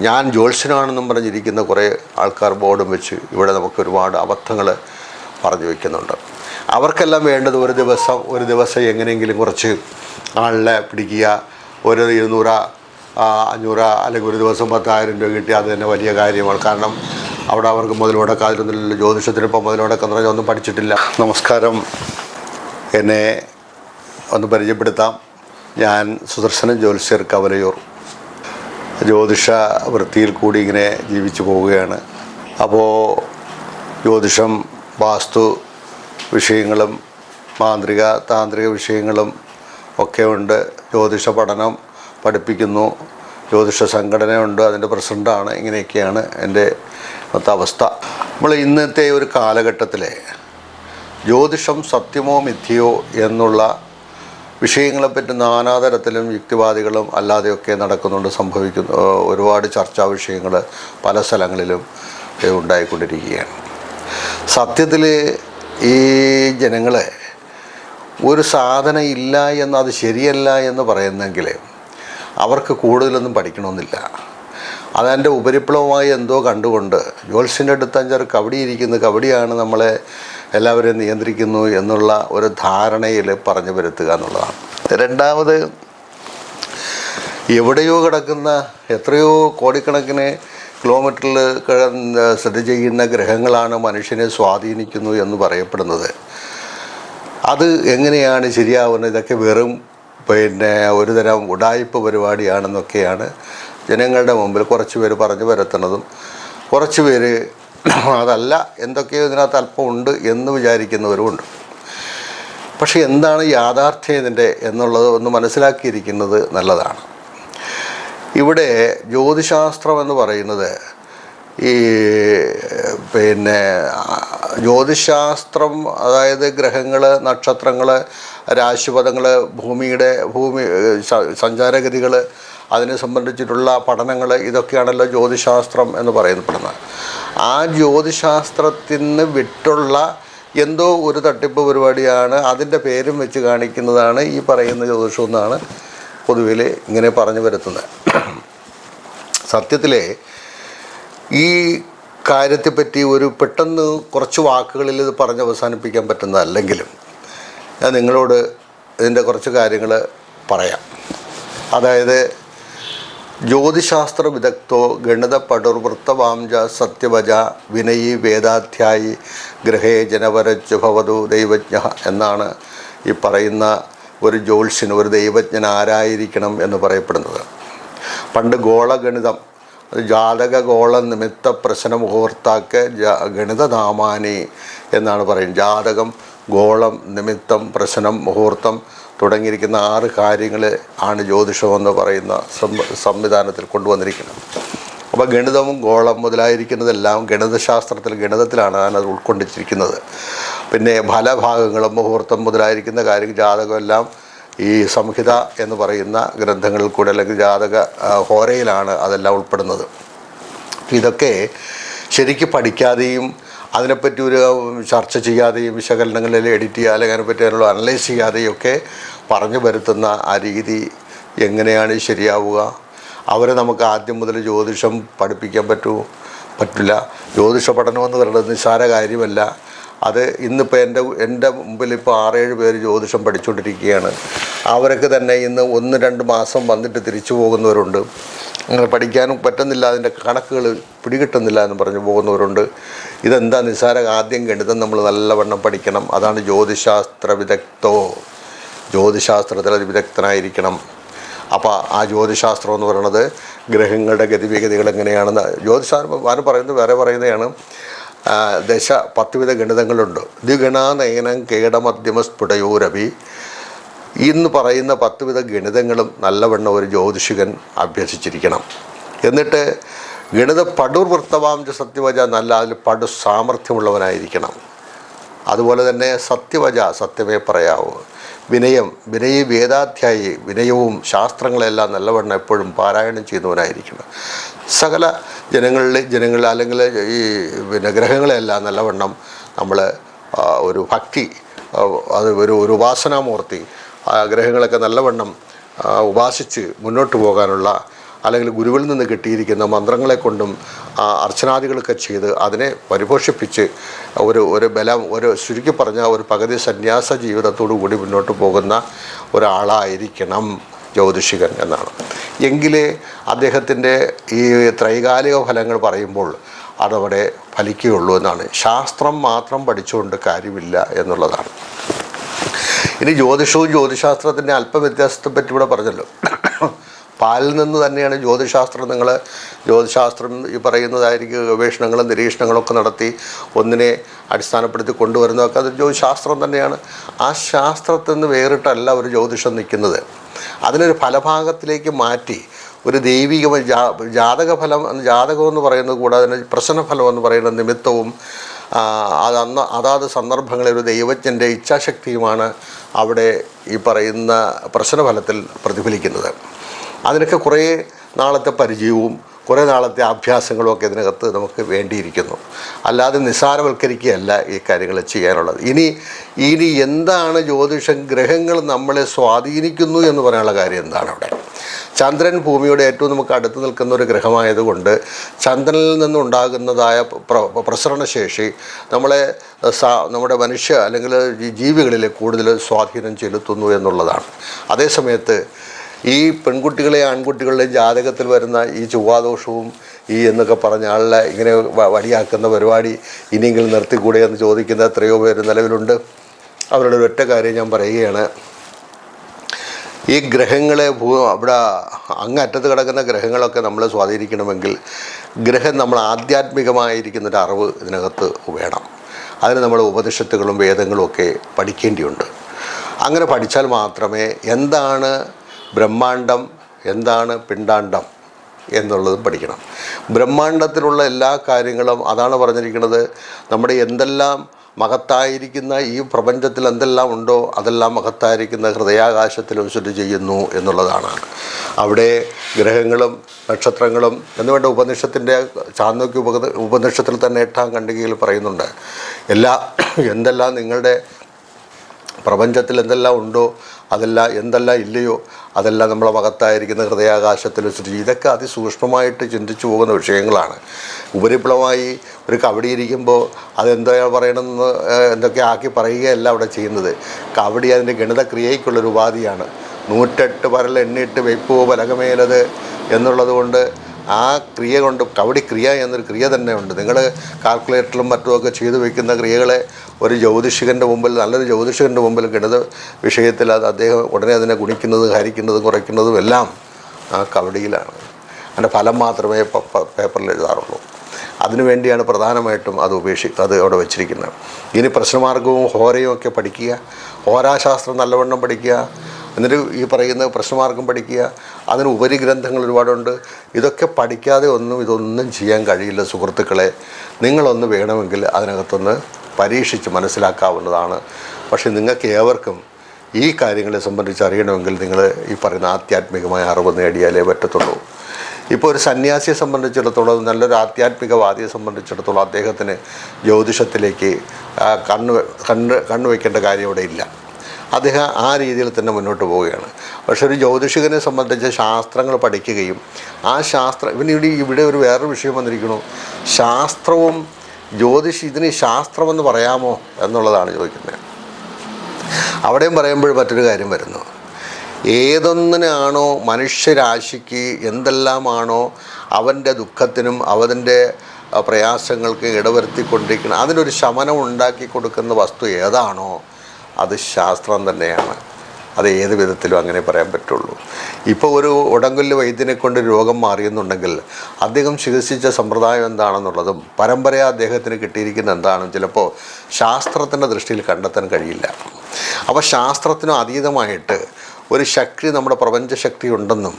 ഞാൻ ജ്യോത്സ്യനാണെന്നും പറഞ്ഞിരിക്കുന്ന കുറേ ആൾക്കാർ ബോർഡും വെച്ച് ഇവിടെ നമുക്ക് ഒരുപാട് അബദ്ധങ്ങൾ പറഞ്ഞു വയ്ക്കുന്നുണ്ട്. അവർക്കെല്ലാം വേണ്ടത് ഒരു ദിവസം ഒരു ദിവസം എങ്ങനെയെങ്കിലും കുറച്ച് ആളിനെ പിടിക്കുക. ഒരു ഇരുന്നൂറ് അഞ്ഞൂറ അല്ലെങ്കിൽ ഒരു ദിവസം പത്തായിരം രൂപ കിട്ടി അത് തന്നെ വലിയ കാര്യമാണ്. കാരണം അവിടെ അവർക്ക് മുതലുടക്കാതിരുന്നില്ല ജ്യോതിഷത്തിനിപ്പോൾ മുതലുടക്കം പറഞ്ഞാൽ ഒന്നും പഠിച്ചിട്ടില്ല. നമസ്കാരം. എന്നെ ഒന്ന് പരിചയപ്പെടുത്താം. ഞാൻ സുദർശനൻ ജ്യോത്സ്യർ കവലയൂർ. ജ്യോതിഷ വൃത്തിയിൽ കൂടി ഇങ്ങനെ ജീവിച്ചു പോവുകയാണ്. അപ്പോൾ ജ്യോതിഷം വാസ്തു വിഷയങ്ങളും മാന്ത്രിക താന്ത്രിക വിഷയങ്ങളും ഒക്കെ ഉണ്ട്. ജ്യോതിഷ പഠനം പഠിപ്പിക്കുന്നു. ജ്യോതിഷ സംഘടനയുണ്ട്. അതിന്റെ പ്രസിഡന്റാണ് ഇങ്ങനെയൊക്കെയാണ് എന്റെ ഇന്നത്തെ അവസ്ഥ. നമ്മൾ ഇന്നത്തെ ഒരു കാലഘട്ടത്തിലെ ജ്യോതിഷം സത്യമോ മിഥ്യയോ എന്നുള്ള വിഷയങ്ങളെപ്പറ്റി നാനാതരത്തിലും യുക്തിവാദികളും അല്ലാതെയൊക്കെ നടക്കുന്നുണ്ട് സംഭവിക്കുന്നു ഒരുപാട് ചർച്ചാ വിഷയങ്ങൾ പല സ്ഥലങ്ങളിലും ഉണ്ടായിക്കൊണ്ടിരിക്കുകയാണ്. സത്യത്തിൽ ഈ ജനങ്ങളെ ഒരു സാധനം ഇല്ല എന്ന് അത് ശരിയല്ല എന്ന് പറയുന്നെങ്കിൽ അവർക്ക് കൂടുതലൊന്നും പഠിക്കണമെന്നില്ല. അതെന്റെ ഉപരിപ്ലവമായി എന്തോ കണ്ടുകൊണ്ട് ജോൽസിന്റെ അടുത്ത് അഞ്ചാറ് ഇരിക്കുന്നു കബഡിയാണ് നമ്മളെ എല്ലാവരെയും നിയന്ത്രിക്കുന്നു എന്നുള്ള ഒരു ധാരണയിൽ പറഞ്ഞു വരുത്തുക എന്നുള്ളതാണ്. രണ്ടാമത് എവിടെയോ കിടക്കുന്ന എത്രയോ കോടിക്കണക്കിന് കിലോമീറ്ററിൽ സ്ഥിതി ചെയ്യുന്ന ഗ്രഹങ്ങളാണ് മനുഷ്യനെ സ്വാധീനിക്കുന്നു എന്ന് പറയപ്പെടുന്നത്. അത് എങ്ങനെയാണ് ശരിയാവുന്നത്? ഇതൊക്കെ വെറും പിന്നെ ഒരു തരം ഉടായ്പ പരിപാടിയാണെന്നൊക്കെയാണ് ജനങ്ങളുടെ മുമ്പിൽ കുറച്ച് പേര് പറഞ്ഞു വരുത്തുന്നതും കുറച്ച് പേര് അതല്ല എന്തൊക്കെയോ ഇതിനകത്ത് അല്പം ഉണ്ട് എന്ന് വിചാരിക്കുന്നവരുമുണ്ട് പക്ഷേ എന്താണ് യാഥാർത്ഥ്യം ഇതിന്റെ എന്നുള്ളത് ഒന്ന് മനസ്സിലാക്കിയിരിക്കുന്നത് നല്ലതാണ്. ഇവിടെ ജ്യോതിശാസ്ത്രം എന്ന് പറയുന്നത് ഈ പിന്നെ ജ്യോതിശാസ്ത്രം അതായത് ഗ്രഹങ്ങൾ നക്ഷത്രങ്ങൾ രാശിപഥങ്ങൾ ഭൂമിയുടെ ഭൂമി സഞ്ചാരഗതികൾ അതിനെ സംബന്ധിച്ചിട്ടുള്ള പഠനങ്ങൾ ഇതൊക്കെയാണല്ലോ ജ്യോതിശാസ്ത്രം എന്ന് പറയപ്പെടുന്നത് ആ ജ്യോതിശാസ്ത്രത്തിൽ നിന്ന് വിട്ടുള്ള എന്തോ ഒരു തട്ടിപ്പ് പരിപാടിയാണ് അതിന്റെ പേരും വെച്ച് കാണിക്കുന്നതാണ് ഈ പറയുന്ന ജ്യോതിഷം എന്നാണ് പൊതുവിൽ ഇങ്ങനെ പറഞ്ഞു വരുത്തുന്നത്. സത്യത്തിലെ ഈ കാര്യത്തെപ്പറ്റി ഒരു പെട്ടെന്ന് കുറച്ച് വാക്കുകളിൽ ഇത് പറഞ്ഞ് അവസാനിപ്പിക്കാൻ പറ്റുന്നതല്ലെങ്കിലും ഞാൻ നിങ്ങളോട് ഇതിന്റെ കുറച്ച് കാര്യങ്ങൾ പറയാം. അതായത് ജ്യോതിശാസ്ത്ര വിദഗ്ധോ ഗണിത പടുർവൃത്തവാംജ സത്യവജ വിനയി വേദാധ്യായി ഗ്രഹേ ജനവരച്ചു ഭവതു ദൈവജ്ഞ എന്നാണ് ഈ പറയുന്ന ഒരു ജ്യോത്സ്യൻ ഒരു ദൈവജ്ഞൻ ആരായിരിക്കണം എന്ന് പറയപ്പെടുന്നത്. പണ്ട് ഗോളഗണിതം ജാതക ഗോള നിമിത്ത പ്രശ്ന മുഹൂർത്താക്ക് ഗണിതനാമാനി എന്നാണ് പറയുന്നത്. ജാതകം ഗോളം നിമിത്തം പ്രശ്നം മുഹൂർത്തം തുടങ്ങിയിരിക്കുന്ന ആറ് കാര്യങ്ങൾ ആണ് ജ്യോതിഷം എന്ന് പറയുന്ന സംവിധാനത്തിൽ കൊണ്ടുവന്നിരിക്കുന്നത്. അപ്പോൾ ഗണിതവും ഗോളം മുതലായിരിക്കുന്നതെല്ലാം ഗണിതശാസ്ത്രത്തിൽ ഗണിതത്തിലാണ് അത് ഉൾക്കൊണ്ടിരിക്കുന്നത് പിന്നെ ഫലഭാഗങ്ങളും മുഹൂർത്തം മുതലായിരിക്കുന്ന കാര്യം ജാതകമെല്ലാം ഈ സംഹിത എന്ന് പറയുന്ന ഗ്രന്ഥങ്ങളിൽ കൂടെ അല്ലെങ്കിൽ ജാതക ഹോരയിലാണ് അതെല്ലാം ഉൾപ്പെടുന്നത്. ഇതൊക്കെ ശരിക്ക് പഠിക്കാതെയും അതിനെപ്പറ്റി ഒരു ചർച്ച ചെയ്യാതെയും വിശകലനങ്ങളിൽ എഡിറ്റ് ചെയ്യുക അല്ലെങ്കിൽ അതിനെപ്പറ്റി അതിനുള്ള അനലൈസ് ചെയ്യാതെയും ഒക്കെ പറഞ്ഞു വരുത്തുന്ന ആ രീതി എങ്ങനെയാണ് ശരിയാവുക? അവരെ നമുക്ക് ആദ്യം മുതൽ ജ്യോതിഷം പഠിപ്പിക്കാൻ പറ്റുമോ പറ്റില്ല. ജ്യോതിഷ പഠനമെന്ന് പറയുന്നത് നിസ്സാര കാര്യമല്ല. അത് ഇന്നിപ്പോൾ എന്റെ എന്റെ മുമ്പിൽ ഇപ്പോൾ ആറേഴ് പേര് ജ്യോതിഷം പഠിച്ചുകൊണ്ടിരിക്കുകയാണ്. അവരൊക്കെ തന്നെ ഇന്ന് ഒന്ന് രണ്ട് മാസം വന്നിട്ട് തിരിച്ചു പോകുന്നവരുണ്ട്. അങ്ങനെ പഠിക്കാനും പറ്റുന്നില്ല അതിന്റെ കണക്കുകൾ പിടികിട്ടുന്നില്ല എന്ന് പറഞ്ഞു പോകുന്നവരുണ്ട്. ഇതെന്താ നിസ്സാര ആദ്യം ഗണിതം നമ്മൾ നല്ലവണ്ണം പഠിക്കണം. അതാണ് ജ്യോതിശാസ്ത്ര വിദഗ്ധോ. ജ്യോതിശാസ്ത്രത്തിൽ അത് വിദഗ്ധനായിരിക്കണം. അപ്പോൾ ആ ജ്യോതിശാസ്ത്രം എന്ന് പറയുന്നത് ഗ്രഹങ്ങളുടെ ഗതിവിഗതികൾ എങ്ങനെയാണെന്ന് ജ്യോതിശാസ്ത്രം ഞാൻ പറയുന്നത് വേറെ പറയുന്നതാണ്. ദശ പത്ത് വിധ ഗണിതങ്ങളുണ്ട്. ദ്വിഗണാനയനം കേടമധ്യമ സ്ഫുടയോരവി ഇന്ന് പറയുന്ന പത്ത് വിധ ഗണിതങ്ങളും നല്ലവണ്ണം ഒരു ജ്യോതിഷികൻ അഭ്യസിച്ചിരിക്കണം. എന്നിട്ട് ഗണിത പടുർ വൃത്തവാംശ സത്യവച നല്ല അതിൽ പടു സാമർഥ്യമുള്ളവനായിരിക്കണം. അതുപോലെ തന്നെ സത്യവച സത്യമേ പറയാവൂ. വിനയം വിനയ വേദാധ്യായി വിനയവും ശാസ്ത്രങ്ങളെല്ലാം നല്ലവണ്ണം എപ്പോഴും പാരായണം ചെയ്യുന്നവനായിരിക്കണം. സകല ജനങ്ങളിൽ ജനങ്ങൾ അല്ലെങ്കിൽ ഈ പിന്നെ ഗ്രഹങ്ങളെല്ലാം നല്ലവണ്ണം നമ്മൾ ഒരു ഭക്തി അത് ഒരു ഒരു ഉപാസനാമൂർത്തി ആ ഗ്രഹങ്ങളൊക്കെ നല്ലവണ്ണം ഉപാസിച്ച് മുന്നോട്ട് പോകാനുള്ള അല്ലെങ്കിൽ ഗുരുവിൽ നിന്ന് കിട്ടിയിരിക്കുന്ന മന്ത്രങ്ങളെ കൊണ്ടും അർച്ചനാദികളൊക്കെ ചെയ്ത് അതിനെ പരിപോഷിപ്പിച്ച് ഒരു ഒരു ബലം ഒരു ചുരുക്കി പറഞ്ഞ ഒരു പകുതി സന്യാസ ജീവിതത്തോടു കൂടി മുന്നോട്ട് പോകുന്ന ഒരാളായിരിക്കണം ജ്യോതിഷികൻ എന്നാണ്. എങ്കിലേ അദ്ദേഹത്തിന്റെ ഈ ത്രൈകാലിക ഫലങ്ങൾ പറയുമ്പോൾ അതവിടെ ഫലിക്കുകയുള്ളൂ എന്നാണ്. ശാസ്ത്രം മാത്രം പഠിച്ചുകൊണ്ട് കാര്യമില്ല എന്നുള്ളതാണ്. ഇനി ജ്യോതിഷവും ജ്യോതിശാസ്ത്രത്തിന്റെ അല്പവ്യത്യാസത്തെ പറ്റി ഇവിടെ പറഞ്ഞല്ലോ. പാലിൽ നിന്ന് തന്നെയാണ് ജ്യോതിശാസ്ത്രം നിങ്ങൾ ജ്യോതിശാസ്ത്രം ഈ പറയുന്നതായിരിക്കും ഗവേഷണങ്ങളും നിരീക്ഷണങ്ങളും ഒക്കെ നടത്തി ഒന്നിനെ അടിസ്ഥാനപ്പെടുത്തി കൊണ്ടുവരുന്നതൊക്കെ അത് ജ്യോതിശാസ്ത്രം തന്നെയാണ്. ആ ശാസ്ത്രത്തിൽ നിന്ന് വേറിട്ടല്ല ഒരു ജ്യോതിഷം നിൽക്കുന്നത്. അതിനൊരു ഫലഭാഗത്തിലേക്ക് മാറ്റി ഒരു ദൈവിക ജാ ജാതക എന്ന് പറയുന്നത് കൂടാതെ തന്നെ പ്രശ്നഫലം എന്ന് പറയുന്ന നിമിത്തവും അത് അന്ന് അതാത് സന്ദർഭങ്ങളിൽ ഒരു ദൈവജ്ഞന്റെ ഇച്ഛാശക്തിയുമാണ് അവിടെ ഈ പറയുന്ന പ്രശ്നഫലത്തിൽ പ്രതിഫലിക്കുന്നത്. അതിനൊക്കെ കുറേ നാളത്തെ പരിചയവും കുറേ നാളത്തെ അഭ്യാസങ്ങളും ഒക്കെ ഇതിനകത്ത് നമുക്ക് വേണ്ടിയിരിക്കുന്നു. അല്ലാതെ നിസ്സാരവൽക്കരിക്കുകയല്ല ഈ കാര്യങ്ങൾ ചെയ്യാനുള്ളത്. ഇനി ഇനി എന്താണ് ജ്യോതിഷം ഗ്രഹങ്ങൾ നമ്മളെ സ്വാധീനിക്കുന്നു എന്ന് പറയാനുള്ള കാര്യം എന്താണ് അവിടെ? ചന്ദ്രൻ ഭൂമിയുടെ ഏറ്റവും നമുക്ക് അടുത്ത് നിൽക്കുന്ന ഒരു ഗ്രഹമായതുകൊണ്ട് ചന്ദ്രനിൽ നിന്നുണ്ടാകുന്നതായ പ്ര- പ്രസരണശേഷി നമ്മളെ നമ്മുടെ മനുഷ്യ അല്ലെങ്കിൽ ജീവികളിൽ കൂടുതൽ സ്വാധീനം ചെലുത്തുന്നു എന്നുള്ളതാണ്. അതേസമയത്ത് ഈ പെൺകുട്ടികളെ ആൺകുട്ടികളുടെ ജാതകത്തിൽ വരുന്ന ഈ ചൊവ്വാദോഷവും ഈ എന്നൊക്കെ പറഞ്ഞ ആളെ ഇങ്ങനെ വടിയാക്കുന്ന പരിപാടി ഇനിയെങ്കിലും നിർത്തിക്കൂടെ എന്ന് ചോദിക്കുന്ന എത്രയോ പേര് നിലവിലുണ്ട്. അവരുടെ ഒരൊറ്റ കാര്യം ഞാൻ പറയുകയാണ്. ഈ ഗ്രഹങ്ങളെ ഭൂ അവിടെ അങ്ങറ്റത്ത് കിടക്കുന്ന ഗ്രഹങ്ങളൊക്കെ നമ്മൾ സ്വാധീനിക്കണമെങ്കിൽ ഗ്രഹം നമ്മൾ ആധ്യാത്മികമായിരിക്കുന്നൊരു അറിവ് ഇതിനകത്ത് വേണം. അതിന് നമ്മൾ ഉപനിഷത്തുകളും വേദങ്ങളും ഒക്കെ പഠിക്കേണ്ടിയുണ്ട്. അങ്ങനെ പഠിച്ചാൽ മാത്രമേ എന്താണ് ബ്രഹ്മാണ്ടം എന്താണ് പിണ്ടാണ്ടം എന്നുള്ളത് പഠിക്കണം. ബ്രഹ്മാണ്ടത്തിലുള്ള എല്ലാ കാര്യങ്ങളും അതാണ് പറഞ്ഞിരിക്കുന്നത്. നമ്മുടെ എന്തെല്ലാം മഹത്തായിരിക്കുന്ന ഈ പ്രപഞ്ചത്തിൽ എന്തെല്ലാം ഉണ്ടോ അതെല്ലാം മഹത്തായിരിക്കുന്ന ഹൃദയാകാശത്തിൽ സ്ഥിതി ചെയ്യുന്നു എന്നുള്ളതാണ്. അവിടെ ഗ്രഹങ്ങളും നക്ഷത്രങ്ങളും എന്നുവേണ്ട ഉപനിഷത്തിന്റെ ചാന്തോക്യ ഉപ ഉപനിഷത്തിൽ തന്നെ എട്ടാം ഖണ്ഡികയിൽ പറയുന്നുണ്ട്. എല്ലാ എന്തെല്ലാം നിങ്ങളുടെ പ്രപഞ്ചത്തിൽ എന്തെല്ലാം ഉണ്ടോ അതെല്ലാം എന്തല്ല ഇല്ലയോ? അതെല്ലാം നമ്മളെ മകത്തായിരിക്കുന്ന ഹൃദയാകാശത്തിൽ വെച്ചിട്ട് ഇതൊക്കെ അതിസൂക്ഷ്മമായിട്ട് ചിന്തിച്ചു പോകുന്ന വിഷയങ്ങളാണ്. ഉപരിപ്ലവമായി ഒരു കവടിയിരിക്കുമ്പോൾ അതെന്താ പറയണമെന്ന് എന്തൊക്കെ ആക്കി പറയുകയല്ല അവിടെ ചെയ്യുന്നത്. കവടി അതിന്റെ ഗണിതക്രിയയ്ക്കുള്ളൊരു ഉപാധിയാണ്. നൂറ്റെട്ട് പരൽ എണ്ണിട്ട് വെയ്പ്പോ പലകമേലത് എന്നുള്ളത് കൊണ്ട് ആ ക്രിയ കൊണ്ട് കവടി ക്രിയ എന്നൊരു ക്രിയ തന്നെ ഉണ്ട്. നിങ്ങൾ കാൽക്കുലേറ്ററിലും മറ്റുമൊക്കെ ചെയ്തു വയ്ക്കുന്ന ക്രിയകളെ ഒരു ജ്യോതിഷികന്റെ മുമ്പിൽ നല്ലൊരു ജ്യോതിഷികന്റെ മുമ്പിൽ ഗണിത വിഷയത്തിൽ അത് അദ്ദേഹം ഉടനെ അതിനെ ഗുണിക്കുന്നതും ഹരിക്കുന്നതും കുറയ്ക്കുന്നതും എല്ലാം ആ കവടിയിലാണ്. അതിന്റെ ഫലം മാത്രമേ പേപ്പറിൽ എഴുതാറുള്ളൂ. അതിനുവേണ്ടിയാണ് പ്രധാനമായിട്ടും അത് ഉപേക്ഷി അത് അവിടെ വെച്ചിരിക്കുന്നത്. ഇനി പ്രശ്നമാർഗവും ഹോരയും ഒക്കെ പഠിക്കുക. ഹോരാശാസ്ത്രം നല്ലവണ്ണം പഠിക്കുക. എന്നിട്ട് ഈ പറയുന്ന പ്രശ്നമാർഗം പഠിക്കുക അതിന് ഉപരിഗ്രന്ഥങ്ങൾ ഒരുപാടുണ്ട്. ഇതൊക്കെ പഠിക്കാതെ ഒന്നും ഇതൊന്നും ചെയ്യാൻ കഴിയില്ല സുഹൃത്തുക്കളെ. നിങ്ങളൊന്ന് വേണമെങ്കിൽ അതിനകത്തൊന്ന് പരീക്ഷിച്ച് മനസ്സിലാക്കാവുന്നതാണ്. പക്ഷേ നിങ്ങൾക്ക് ഏവർക്കും ഈ കാര്യങ്ങളെ സംബന്ധിച്ച് അറിയണമെങ്കിൽ നിങ്ങൾ ഈ പറയുന്ന ആധ്യാത്മികമായ അറിവ് നേടിയാലേ പറ്റത്തുള്ളൂ. ഇപ്പോൾ ഒരു സന്യാസിയെ സംബന്ധിച്ചിടത്തോളം നല്ലൊരു ആധ്യാത്മികവാദിയെ സംബന്ധിച്ചിടത്തോളം അദ്ദേഹത്തിന് ജ്യോതിഷത്തിലേക്ക് കണ്ണ് കണ്ണ് കണ്ണ് വയ്ക്കേണ്ട കാര്യം ഇവിടെ ഇല്ല. അദ്ദേഹം ആ രീതിയിൽ തന്നെ മുന്നോട്ട് പോവുകയാണ്. പക്ഷെ ഒരു ജ്യോതിഷികനെ സംബന്ധിച്ച് ശാസ്ത്രങ്ങൾ പഠിക്കുകയും ആ ശാസ്ത്ര ഇവന് ഇവിടെ ഇവിടെ ഒരു വേറൊരു വിഷയം വന്നിരിക്കുന്നു. ശാസ്ത്രവും ജ്യോതിഷി ഇതിന് ശാസ്ത്രമെന്ന് പറയാമോ എന്നുള്ളതാണ് ചോദിക്കുന്നത്. അവിടെയും പറയുമ്പോൾ മറ്റൊരു കാര്യം വരുന്നു. ഏതൊന്നിനാണോ മനുഷ്യരാശിക്ക് എന്തെല്ലാമാണോ അവന്റെ ദുഃഖത്തിനും അവന്റെ അഹ്, പ്രയാസങ്ങൾക്ക് ഇടവരുത്തിക്കൊണ്ടിരിക്കുന്ന അതിനൊരു ശമനം ഉണ്ടാക്കി കൊടുക്കുന്ന വസ്തു ഏതാണോ അത് ശാസ്ത്രം തന്നെയാണ്. അത് ഏത് വിധത്തിലും അങ്ങനെ പറയാൻ പറ്റുള്ളൂ. ഇപ്പോൾ ഒരു ഉടങ്കുല്ല് വൈദ്യനെ കൊണ്ട് രോഗം മാറിയെന്നുണ്ടെങ്കിൽ അദ്ദേഹം ചികിത്സിച്ച സമ്പ്രദായം എന്താണെന്നുള്ളതും പരമ്പരയെ അദ്ദേഹത്തിന് കിട്ടിയിരിക്കുന്ന എന്താണെന്ന് ചിലപ്പോൾ ശാസ്ത്രത്തിന്റെ ദൃഷ്ടിയിൽ കണ്ടെത്താൻ കഴിയില്ല. അപ്പോൾ ശാസ്ത്രത്തിനും അതീതമായിട്ട് ഒരു ശക്തി നമ്മുടെ പ്രപഞ്ചശക്തി ഉണ്ടെന്നും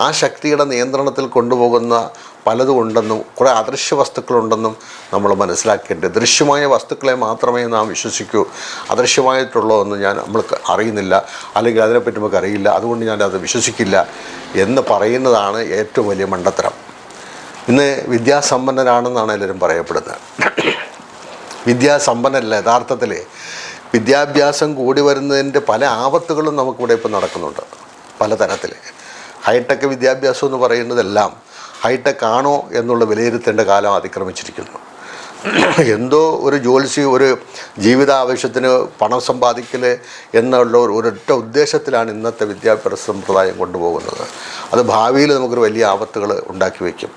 ആ ശക്തിയുടെ നിയന്ത്രണത്തിൽ കൊണ്ടുപോകുന്ന പലതും ഉണ്ടെന്നും കുറേ അദൃശ്യ വസ്തുക്കളുണ്ടെന്നും നമ്മൾ മനസ്സിലാക്കേണ്ടത്. ദൃശ്യമായ വസ്തുക്കളെ മാത്രമേ നാം വിശ്വസിക്കൂ. അദൃശ്യമായിട്ടുള്ളതെന്ന് ഞാൻ നമ്മൾക്ക് അറിയുന്നില്ല. അല്ലെങ്കിൽ അതിനെപ്പറ്റി നമുക്ക് അറിയില്ല. അതുകൊണ്ട് ഞാൻ അത് വിശ്വസിക്കില്ല എന്ന് പറയുന്നതാണ് ഏറ്റവും വലിയ മണ്ടത്തരം. ഇന്ന് വിദ്യാസമ്പന്നരാണെന്നാണ് എല്ലാവരും പറയപ്പെടുന്നത്. വിദ്യാസമ്പന്നല്ല യഥാർത്ഥത്തിൽ വിദ്യാഭ്യാസം കൂടി വരുന്നതിന്റെ പല ആപത്തുകളും നമുക്കിവിടെ ഇപ്പം നടക്കുന്നുണ്ട്. പലതരത്തിൽ. ഹൈടെക് വിദ്യാഭ്യാസം എന്ന് പറയുന്നതെല്ലാം ഹൈടെക് ആണോ എന്നുള്ള വിലയിരുത്തേണ്ട കാലം അതിക്രമിച്ചിരിക്കുന്നു. എന്തോ ഒരു ജോലിസി ഒരു ജീവിതാവശ്യത്തിന് പണം സമ്പാദിക്കൽ എന്നുള്ള ഒരു ഒരൊറ്റ ഉദ്ദേശത്തിലാണ് ഇന്നത്തെ വിദ്യാഭ്യാസ സമ്പ്രദായം കൊണ്ടുപോകുന്നത്. അത് ഭാവിയിൽ നമുക്കൊരു വലിയ ആപത്തുകൾ ഉണ്ടാക്കി വയ്ക്കും.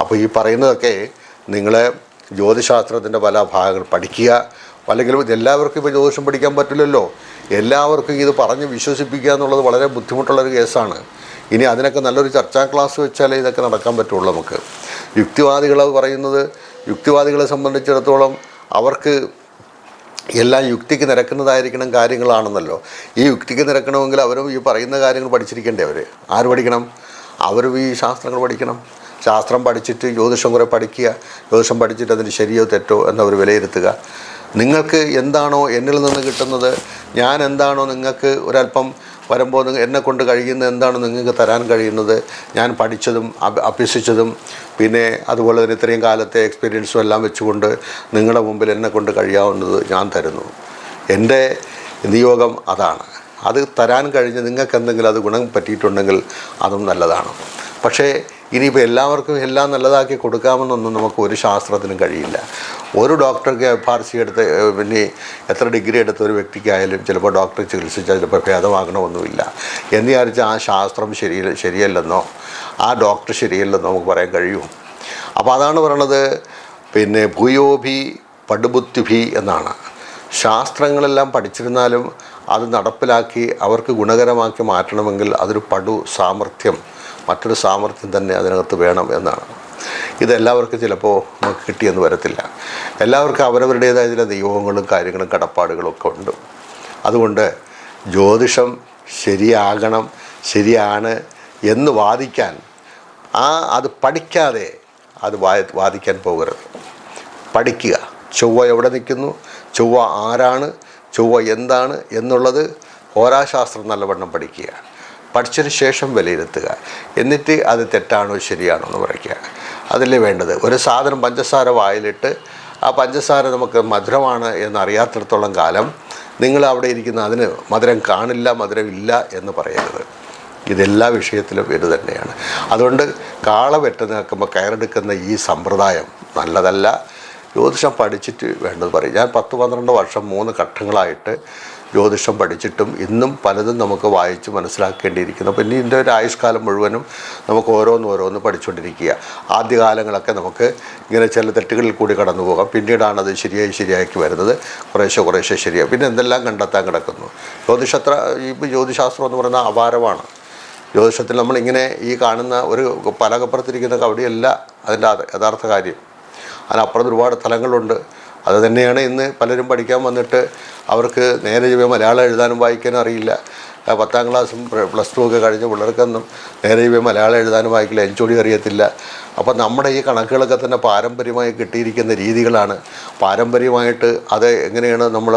അപ്പോൾ ഈ പറയുന്നതൊക്കെ നിങ്ങളെ ജ്യോതിശാസ്ത്രത്തിന്റെ പല ഭാഗങ്ങൾ പഠിക്കുക. അല്ലെങ്കിൽ ഇതെല്ലാവർക്കും ഇപ്പോൾ ജ്യോതിഷം പഠിക്കാൻ പറ്റില്ലല്ലോ. എല്ലാവർക്കും ഇത് പറഞ്ഞ് വിശ്വസിപ്പിക്കുക എന്നുള്ളത് വളരെ ബുദ്ധിമുട്ടുള്ളൊരു കേസാണ്. ഇനി അതിനൊക്കെ നല്ലൊരു ചർച്ചാ ക്ലാസ് വെച്ചാലേ ഇതൊക്കെ നടക്കാൻ പറ്റുള്ളൂ നമുക്ക്. യുക്തിവാദികൾ പറയുന്നത് യുക്തിവാദികളെ സംബന്ധിച്ചിടത്തോളം അവർക്ക് എല്ലാം യുക്തിക്ക് നിരക്കുന്നതായിരിക്കണം കാര്യങ്ങളാണെന്നല്ലോ. ഈ യുക്തിക്ക് നിരക്കണമെങ്കിൽ അവരും ഈ പറയുന്ന കാര്യങ്ങൾ പഠിച്ചിരിക്കേണ്ടേ അവർ ആര് പഠിക്കണം? അവരും ഈ ശാസ്ത്രങ്ങൾ പഠിക്കണം. ശാസ്ത്രം പഠിച്ചിട്ട് ജ്യോതിഷം കുറെ പഠിക്കുക. ജ്യോതിഷം പഠിച്ചിട്ട് അതിന് ശരിയോ തെറ്റോ എന്നവർ വിലയിരുത്തുക. നിങ്ങൾക്ക് എന്താണോ എന്നിൽ നിന്ന് കിട്ടുന്നത്? ഞാൻ എന്താണോ നിങ്ങൾക്ക് ഒരല്പം വരുമ്പോൾ എന്നെ കൊണ്ട് കഴിയുന്ന എന്താണ് നിങ്ങൾക്ക് തരാൻ കഴിയുന്നത്? ഞാൻ പഠിച്ചതും അഭ- അഭ്യസിച്ചതും പിന്നെ അതുപോലെ തന്നെ ഇത്രയും കാലത്തെ എക്സ്പീരിയൻസും എല്ലാം വെച്ചുകൊണ്ട് നിങ്ങളുടെ മുമ്പിൽ എന്നെ കൊണ്ട് കഴിയാവുന്നത് ഞാൻ തരുന്നു. എന്റെ നിയോഗം അതാണ്. അത് തരാൻ കഴിഞ്ഞ് നിങ്ങൾക്ക് എന്തെങ്കിലും അത് ഗുണം പറ്റിയിട്ടുണ്ടെങ്കിൽ അതും നല്ലതാണ്. പക്ഷേ ഇനിയിപ്പോൾ എല്ലാവർക്കും എല്ലാം നല്ലതാക്കി കൊടുക്കാമെന്നൊന്നും നമുക്ക് ഒരു ശാസ്ത്രത്തിനും കഴിയില്ല. ഒരു ഡോക്ടർക്ക് എഫ് ആർ സി എടുത്ത് പിന്നെ എത്ര ഡിഗ്രി എടുത്ത ഒരു വ്യക്തിക്കായാലും ചിലപ്പോൾ ഡോക്ടർ ചികിത്സിച്ചാൽ ചിലപ്പോൾ ഭേദമാകണമെന്നുമില്ല. എന്ന് വിചാരിച്ച് ആ ശാസ്ത്രം ശരി ശരിയല്ലെന്നോ ആ ഡോക്ടർ ശരിയല്ലെന്നോ നമുക്ക് പറയാൻ കഴിയും. അപ്പോൾ അതാണ് പറയണത് പിന്നെ ഭൂയോഭി പടുബുദ്ധിഭി എന്നാണ്. ശാസ്ത്രങ്ങളെല്ലാം പഠിച്ചിരുന്നാലും അത് നടപ്പിലാക്കി അവർക്ക് ഗുണകരമാക്കി മാറ്റണമെങ്കിൽ അതൊരു പടു സാമർഥ്യം മറ്റൊരു സാമർഥ്യം തന്നെ അതിനകത്ത് വേണം എന്നാണ്. ഇതെല്ലാവർക്കും ചിലപ്പോൾ നമുക്ക് കിട്ടിയെന്ന് വരത്തില്ല. എല്ലാവർക്കും അവരവരുടേതായ ചില ദൈവങ്ങളും കാര്യങ്ങളും കടപ്പാടുകളും ഒക്കെ ഉണ്ട്. അതുകൊണ്ട് ജ്യോതിഷം ശരിയാകണം ശരിയാണ് എന്ന് വാദിക്കാൻ ആ അത് പഠിക്കാതെ അത് വാദിക്കാൻ പോകരുത്. പഠിക്കുക. ചൊവ്വ എവിടെ നിൽക്കുന്നു? ചൊവ്വ ആരാണ്? ചൊവ്വ എന്താണ്? എന്നുള്ളത് ഹോരാശാസ്ത്രം നല്ലവണ്ണം പഠിക്കുക. പഠിച്ചതിന് ശേഷം വിലയിരുത്തുക. എന്നിട്ട് അത് തെറ്റാണോ ശരിയാണോ എന്ന് പറയുക. അതല്ലേ വേണ്ടത്. ഒരു സാധനം പഞ്ചസാര വായിലിട്ട് ആ പഞ്ചസാര നമുക്ക് മധുരമാണ് എന്നറിയാത്തിടത്തോളം കാലം നിങ്ങൾ അവിടെ ഇരിക്കുന്ന അതിന് മധുരം കാണില്ല മധുരമില്ല എന്ന് പറയരുത്. ഇതെല്ലാ വിഷയത്തിലും ഇത് തന്നെയാണ്. അതുകൊണ്ട് കാള വെട്ടു നിൽക്കുമ്പോൾ കയറെടുക്കുന്ന ഈ സമ്പ്രദായം നല്ലതല്ല. ജ്യോതിഷം പഠിച്ചിട്ട് വേണ്ടത് പറയും. ഞാൻ പത്ത് പന്ത്രണ്ട് വർഷം മൂന്ന് ഘട്ടങ്ങളായിട്ട് ജ്യോതിഷം പഠിച്ചിട്ടും ഇന്നും പലതും നമുക്ക് വായിച്ച് മനസ്സിലാക്കേണ്ടിയിരിക്കുന്നു. അപ്പോൾ ഇനി ഇതിന്റെ ഒരു ആയുഷ്കാലം മുഴുവനും നമുക്ക് ഓരോന്ന് ഓരോന്ന് പഠിച്ചുകൊണ്ടിരിക്കുക ആദ്യകാലങ്ങളൊക്കെ നമുക്ക് ഇങ്ങനെ ചില തെറ്റുകളിൽ കൂടി കടന്നു പോകാം. പിന്നീടാണ് അത് ശരിയായി ശരിയാക്കി വരുന്നത്. കുറേശ്ശെ കുറേശ്ശെ ശരിയായി പിന്നെ എന്തെല്ലാം കണ്ടെത്താൻ കിടക്കുന്നു? ജ്യോതിഷത്ര ഈ ജ്യോതിശാസ്ത്രം എന്ന് പറയുന്ന അപാരമാണ്. ജ്യോതിഷത്തിൽ നമ്മളിങ്ങനെ ഈ കാണുന്ന ഒരു പലകപ്പുറത്തിരിക്കുന്ന കവടിയല്ല അതിന്റെ അത- യഥാർത്ഥ കാര്യം. അതിനപ്പുറത്ത് ഒരുപാട് സ്ഥലങ്ങളുണ്ട് അത് തന്നെയാണ് ഇന്ന് പലരും പഠിക്കാൻ വന്നിട്ട് അവർക്ക് നേരെ ചൊവ്വേ മലയാളം എഴുതാനും വായിക്കാനും അറിയില്ല. പത്താം ക്ലാസ്സും പ്ലസ് ടു ഒക്കെ കഴിഞ്ഞ പിള്ളേർക്കൊന്നും നേരെ ചൊവ്വേ മലയാളം എഴുതാനും വായിക്കില്ല എഞ്ചോടി അറിയത്തില്ല. അപ്പോൾ നമ്മുടെ ഈ കണക്കുകളൊക്കെ തന്നെ പാരമ്പര്യമായി കിട്ടിയിരിക്കുന്ന രീതികളാണ്. പാരമ്പര്യമായിട്ട് അത് എങ്ങനെയാണ് നമ്മൾ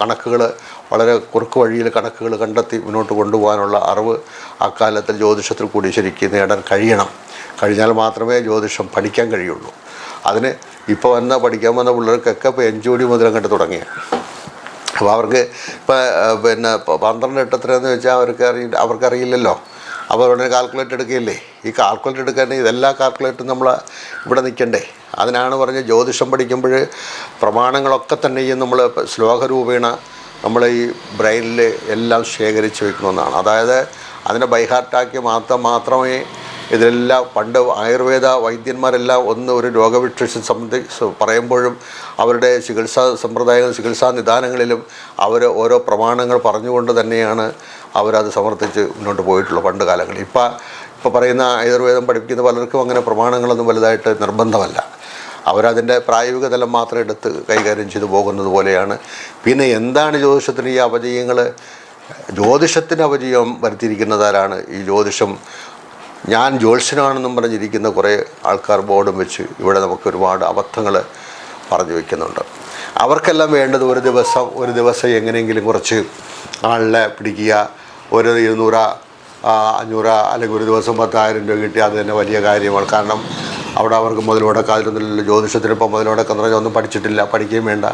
കണക്കുകൾ വളരെ കുറുക്ക് വഴിയിൽ കണക്കുകൾ കണ്ടെത്തി മുന്നോട്ട് കൊണ്ടുപോകാനുള്ള അറിവ് അക്കാലത്തിൽ ജ്യോതിഷത്തിൽ കൂടി ശരിക്കും നേടാൻ കഴിയണം. കഴിഞ്ഞാൽ മാത്രമേ ജ്യോതിഷം പഠിക്കാൻ കഴിയുള്ളൂ. അതിന് ഇപ്പോൾ വന്ന പഠിക്കാൻ വന്ന പിള്ളേർക്കൊക്കെ ഇപ്പോൾ എഞ്ചോടി മുതൽ അങ്ങോട്ട് തുടങ്ങിയ. അപ്പോൾ അവർക്ക് ഇപ്പോൾ പിന്നെ പന്ത്രണ്ട് എട്ടത്രയെന്ന് വെച്ചാൽ അവർക്ക് അറിയി അവർക്കറിയില്ലല്ലോ. അപ്പോൾ ഉടനെ കാൽക്കുലേറ്റ് എടുക്കുകയില്ലേ ഈ കാൽക്കുലേറ്റ് എടുക്കാൻ ഇതെല്ലാ കാൽക്കുലേറ്റും നമ്മൾ ഇവിടെ നിൽക്കണ്ടേ അതിനാണ് പറഞ്ഞ് ജ്യോതിഷം പഠിക്കുമ്പോൾ പ്രമാണങ്ങളൊക്കെ തന്നെയും നമ്മൾ ശ്ലോകരൂപേണ നമ്മൾ ഈ ബ്രെയിനിൽ എല്ലാം ശേഖരിച്ച് വെക്കണമെന്നാണ് അതായത് അതിനെ ബൈഹാർട്ടാക്കി മാത്രം മാത്രമേ ഇതിലെല്ലാം പണ്ട് ആയുർവേദ വൈദ്യന്മാരെല്ലാം ഒന്ന് ഒരു രോഗവിക്ഷ സംബന്ധിച്ച് പറയുമ്പോഴും അവരുടെ ചികിത്സാ സമ്പ്രദായങ്ങളും ചികിത്സാ നിദാനങ്ങളിലും അവർ ഓരോ പ്രമാണങ്ങൾ പറഞ്ഞുകൊണ്ട് തന്നെയാണ് അവരത് സമർത്ഥിച്ച് മുന്നോട്ട് പോയിട്ടുള്ളത് പണ്ട് കാലങ്ങളിൽ. ഇപ്പം ഇപ്പോൾ പറയുന്ന ആയുർവേദം പഠിപ്പിക്കുന്ന പലർക്കും അങ്ങനെ പ്രമാണങ്ങളൊന്നും വലുതായിട്ട് നിർബന്ധമല്ല. അവരതിന്റെ പ്രായോഗിക തലം മാത്രം എടുത്ത് കൈകാര്യം ചെയ്തു പോകുന്നത് പോലെയാണ്. പിന്നെ എന്താണ് ജ്യോതിഷത്തിന് ഈ അപജയങ്ങൾ ജ്യോതിഷത്തിന് അപജയം വരുത്തിയിരിക്കുന്നതാരാണ് ഈ ജ്യോതിഷം ഞാൻ ജ്യോത്സ്യനാണെന്നും പറഞ്ഞിരിക്കുന്ന കുറേ ആൾക്കാർ ബോർഡും വെച്ച് ഇവിടെ നമുക്ക് ഒരുപാട് അബദ്ധങ്ങൾ പറഞ്ഞു വയ്ക്കുന്നുണ്ട്. അവർക്കെല്ലാം വേണ്ടത് ഒരു ദിവസം ഒരു ദിവസം എങ്ങനെയെങ്കിലും കുറച്ച് ആളിനെ പിടിക്കുക. ഒരു ഇരുന്നൂറ അഞ്ഞൂറ അല്ലെങ്കിൽ ഒരു ദിവസം പത്തായിരം രൂപ കിട്ടിയാൽ അത് തന്നെ വലിയ കാര്യമാണ്. കാരണം അവിടെ അവർക്ക് മുടക്കാതിരുന്നില്ല ജ്യോതിഷത്തിന് ഇപ്പോൾ മുതൽ എന്ന് പറഞ്ഞാൽ ഒന്നും പഠിച്ചിട്ടില്ല. പഠിക്കുകയും വേണ്ട.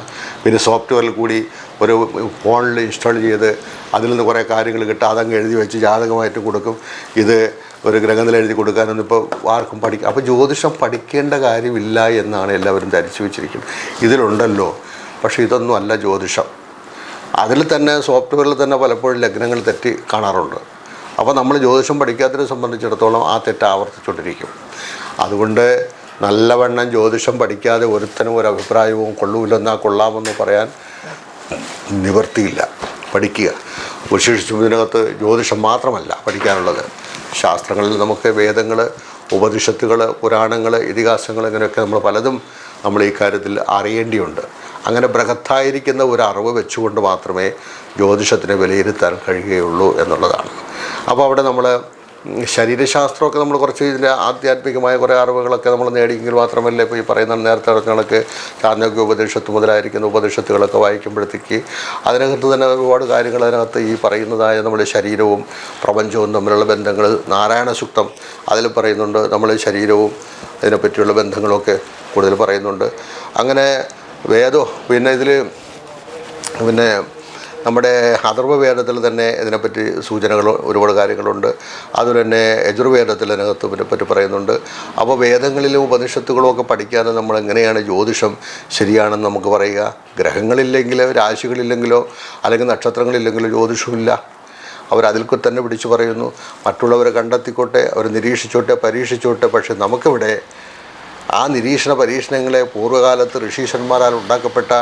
പിന്നെ സോഫ്റ്റ്വെയറിൽ കൂടി ഒരു ഫോണിൽ ഇൻസ്റ്റാൾ ചെയ്ത് അതിൽ നിന്ന് കുറേ കാര്യങ്ങൾ കിട്ടുക. അതങ്ങ് എഴുതി വെച്ച് ജാതകമായിട്ട് കൊടുക്കും. ഇത് ഒരു ഗ്രഹനില എഴുതി കൊടുക്കാനൊന്നും ഇപ്പോൾ ആർക്കും പഠിക്കും അപ്പോൾ ജ്യോതിഷം പഠിക്കേണ്ട കാര്യമില്ല എന്നാണ് എല്ലാവരും ധരിച്ചു വെച്ചിരിക്കുന്നത് ഇതിലുണ്ടല്ലോ. പക്ഷേ ഇതൊന്നും അല്ല ജ്യോതിഷം. അതിൽ തന്നെ സോഫ്റ്റ്വെയറിൽ തന്നെ പലപ്പോഴും ലഗ്നങ്ങൾ തെറ്റി കാണാറുണ്ട്. അപ്പോൾ നമ്മൾ ജ്യോതിഷം പഠിക്കാത്തതിനെ സംബന്ധിച്ചിടത്തോളം ആ തെറ്റ് ആവർത്തിച്ചുകൊണ്ടിരിക്കും. അതുകൊണ്ട് നല്ലവണ്ണം ജ്യോതിഷം പഠിക്കാതെ ഒരുത്തനും ഒരു അഭിപ്രായവും കൊള്ളൂലെന്നാ കൊള്ളാമെന്ന് പറയാൻ നിവർത്തിയില്ല പഠിക്കുക. വിശേഷിച്ചും ഇതിനകത്ത് ജ്യോതിഷം മാത്രമല്ല പഠിക്കാനുള്ളത്. ശാസ്ത്രങ്ങളിൽ നമുക്ക് വേദങ്ങൾ ഉപനിഷത്തുകൾ പുരാണങ്ങൾ ഇതിഹാസങ്ങൾ ഇങ്ങനെയൊക്കെ നമ്മൾ പലതും നമ്മൾ ഈ കാര്യത്തിൽ അറിയേണ്ടിയുണ്ട്. അങ്ങനെ ബൃഹത്തായിരിക്കുന്ന ഒരു അറിവ് വെച്ചുകൊണ്ട് മാത്രമേ ജ്യോതിഷത്തിനെ വിലയിരുത്താൻ കഴിയുകയുള്ളൂ എന്നുള്ളതാണ്. അപ്പോൾ അവിടെ നമ്മൾ ശരീരശാസ്ത്രമൊക്കെ നമ്മൾ കുറച്ച് ഇതിന്റെ ആധ്യാത്മികമായ കുറേ അറിവുകളൊക്കെ നമ്മൾ നേടിയെങ്കിൽ മാത്രമല്ല ഇപ്പോൾ ഈ പറയുന്ന നേരത്തെ കണക്ക് ചാന്ദ്യോഗ്യ ഉപദേശത്ത് മുതലായിരിക്കുന്ന ഉപദേശത്തുകളൊക്കെ വായിക്കുമ്പോഴത്തേക്ക് അതിനകത്ത് തന്നെ ഒരുപാട് കാര്യങ്ങൾ അതിനകത്ത് ഈ പറയുന്നതായ നമ്മുടെ ശരീരവും പ്രപഞ്ചവും തമ്മിലുള്ള ബന്ധങ്ങൾ നാരായണ സുക്തം അതിൽ പറയുന്നുണ്ട് നമ്മൾ ശരീരവും അതിനെപ്പറ്റിയുള്ള ബന്ധങ്ങളൊക്കെ കൂടുതൽ പറയുന്നുണ്ട്. അങ്ങനെ വേദോ പിന്നെ ഇതിൽ പിന്നെ നമ്മുടെ അഥർവവേദത്തിൽ തന്നെ ഇതിനെപ്പറ്റി സൂചനകൾ ഒരുപാട് കാര്യങ്ങളുണ്ട്. അതുപോലെ തന്നെ യജുർവേദത്തിൽ അതിനകത്ത് ഇതിനെപ്പറ്റി പറയുന്നുണ്ട്. അപ്പോൾ വേദങ്ങളിലും ഉപനിഷത്തുകളും ഒക്കെ പഠിക്കാതെ നമ്മൾ എങ്ങനെയാണ് ജ്യോതിഷം ശരിയാണെന്ന് നമുക്ക് പറയുക? ഗ്രഹങ്ങളില്ലെങ്കിലോ രാശികളില്ലെങ്കിലോ അല്ലെങ്കിൽ നക്ഷത്രങ്ങളില്ലെങ്കിലോ ജ്യോതിഷമില്ല. അവരതിൽ തന്നെ പിടിച്ചു പറയുന്നു. മറ്റുള്ളവരെ കണ്ടെത്തിക്കോട്ടെ അവർ നിരീക്ഷിച്ചോട്ടെ പരീക്ഷിച്ചോട്ടെ. പക്ഷെ നമുക്കിവിടെ ആ നിരീക്ഷണ പരീക്ഷണങ്ങളെ പൂർവകാലത്ത് ഋഷീശന്മാരാൽ ഉണ്ടാക്കപ്പെട്ട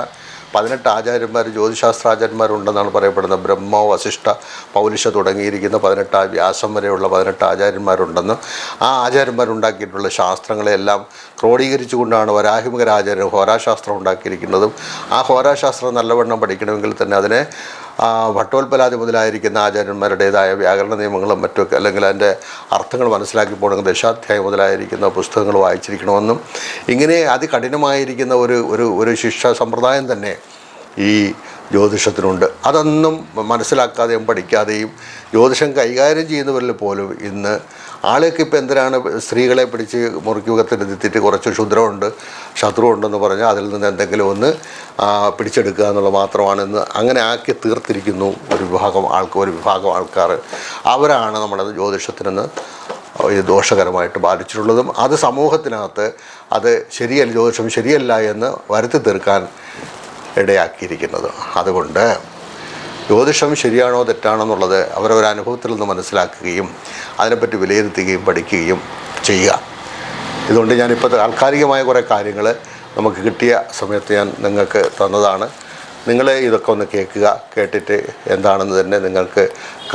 പതിനെട്ട് ആചാര്യന്മാർ ജ്യോതിശാസ്ത്രാചാര്യന്മാരുണ്ടെന്നാണ് പറയപ്പെടുന്നത്. ബ്രഹ്മ വസിഷ്ഠ പൗലിഷ തുടങ്ങിയിരിക്കുന്ന പതിനെട്ട് വ്യാസം വരെയുള്ള പതിനെട്ട് ആചാര്യന്മാരുണ്ടെന്ന് ആ ആചാര്യന്മാരുണ്ടാക്കിയിട്ടുള്ള ശാസ്ത്രങ്ങളെല്ലാം ക്രോഡീകരിച്ചുകൊണ്ടാണ് വരാഹിമുഖരാചാര്യൻ ഹോരാശാസ്ത്രം ഉണ്ടാക്കിയിരിക്കുന്നതും. ആ ഹോരാശാസ്ത്രം നല്ലവണ്ണം പഠിക്കണമെങ്കിൽ തന്നെ അതിനെ ആ, ഭട്ടോൽപ്പലാദി മുതലായിരിക്കുന്ന ആചാര്യന്മാരുടേതായ വ്യാകരണ നിയമങ്ങളും മറ്റൊക്കെ അല്ലെങ്കിൽ അതിന്റെ അർത്ഥങ്ങൾ മനസ്സിലാക്കി പോകണമെങ്കിൽ ദശാധ്യായം മുതലായിരിക്കുന്ന പുസ്തകങ്ങൾ വായിച്ചിരിക്കണമെന്നും ഇങ്ങനെ അതികഠിനമായിരിക്കുന്ന ഒരു ഒരു ഒരു ശിക്ഷാ സമ്പ്രദായം തന്നെ ഈ ജ്യോതിഷത്തിനുണ്ട്. അതൊന്നും മനസ്സിലാക്കാതെയും പഠിക്കാതെയും ജ്യോതിഷം കൈകാര്യം ചെയ്യുന്നവരിൽ പോലും ഇന്ന് ആളൊക്കെ ഇപ്പോൾ എന്തിനാണ് സ്ത്രീകളെ പിടിച്ച് മുറിക്കുകത്തിരുത്തിയിട്ട് കുറച്ച് ക്ഷുദ്രമുണ്ട് ശത്രു ഉണ്ടെന്ന് പറഞ്ഞാൽ അതിൽ നിന്ന് എന്തെങ്കിലും ഒന്ന് പിടിച്ചെടുക്കുക എന്നുള്ള മാത്രമാണെന്ന് അങ്ങനെ ആക്കി തീർത്തിരിക്കുന്നു ഒരു വിഭാഗം ആൾക്കാർ ഒരു വിഭാഗം ആൾക്കാർ. അവരാണ് നമ്മുടെ ജ്യോതിഷത്തിനെന്ന് ദോഷകരമായിട്ട് ബാധിച്ചിട്ടുള്ളതും അത് സമൂഹത്തിനകത്ത് അത് ശരിയല്ല ജ്യോതിഷം ശരിയല്ല എന്ന് വരുത്തി തീർക്കാൻ ഇടയാക്കിയിരിക്കുന്നത്. അതുകൊണ്ട് ജ്യോതിഷം ശരിയാണോ തെറ്റാണോ എന്നുള്ളത് അവരവരുടെ അനുഭവത്തിൽ നിന്ന് മനസ്സിലാക്കുകയും അതിനെപ്പറ്റി വിലയിരുത്തുകയും പഠിക്കുകയും ചെയ്യുക. ഇതുകൊണ്ട് ഞാനിപ്പോൾ താൽക്കാലികമായ കുറേ കാര്യങ്ങൾ നമുക്ക് കിട്ടിയ സമയത്ത് ഞാൻ നിങ്ങൾക്ക് തന്നതാണ്. നിങ്ങൾ ഇതൊക്കെ ഒന്ന് കേൾക്കുക കേട്ടിട്ട് എന്താണെന്ന് തന്നെ നിങ്ങൾക്ക്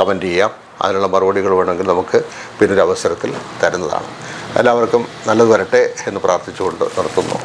കമന്റ് ചെയ്യാം. അതിനുള്ള മറുപടികൾ വേണമെങ്കിൽ നമുക്ക് പിന്നൊരു അവസരത്തിൽ തരുന്നതാണ്. എല്ലാവർക്കും നല്ലത് വരട്ടെ എന്ന് പ്രാർത്ഥിച്ചുകൊണ്ട് നിർത്തുന്നു.